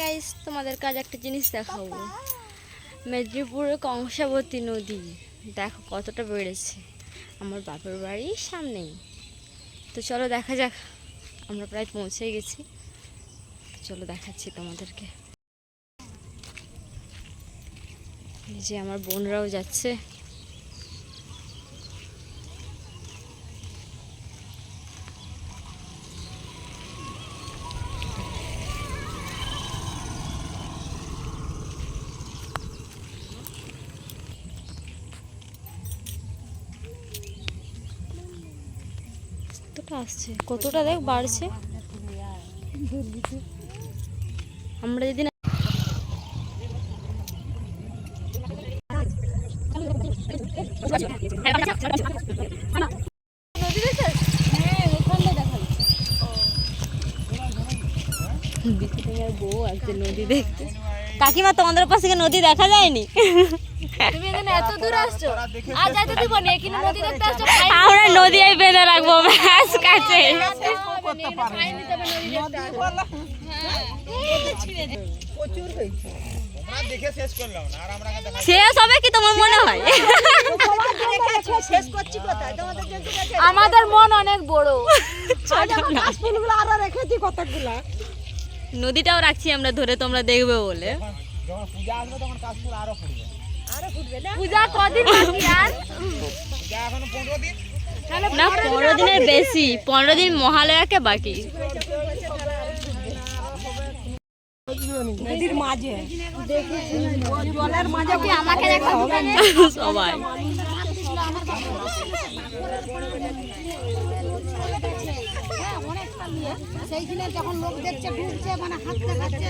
Guys তোমাদের কাজ একটা জিনিস দেখাবো। মেদিনীপুরের কংসাবতী নদী। দেখো কতটা বেড়েছে। আমার বাপের বাড়ির সামনেই। তো চলো দেখা যাক, আমরা প্রায় পৌঁছে গেছি। চলো দেখাচ্ছি তোমাদেরকে। যে আমার বোনরাও যাচ্ছে। কতটা আসছে? কতটা দেখ বাড়ছে। আমরা যদি নদী দেখতে কাকিমা, তোমাদের পাশে নদী দেখা যায়নি? তুমি এখানে এত দূর আসছো। আর যাইতে দিব না নদী দেখতে আসছো আমরা নদী বেঁধে রাখব ব্যাস কাছে। শেষ হবে কি তোমার মনে হয়? আমাদের মন অনেক বড়। নদীটাও রাখছি আমরা ধরে তোমরা দেখবে বলে। পূজা কদিন পূজা এখনও পনেরো দিন। না পনেরো দিনের বেশি। পনেরো দিন মহালয়াকে বাকি। আমাকে সবাই। সেইখানে যখন লোক দেখছে ঢুকছে মানে হাত দেখাচ্ছে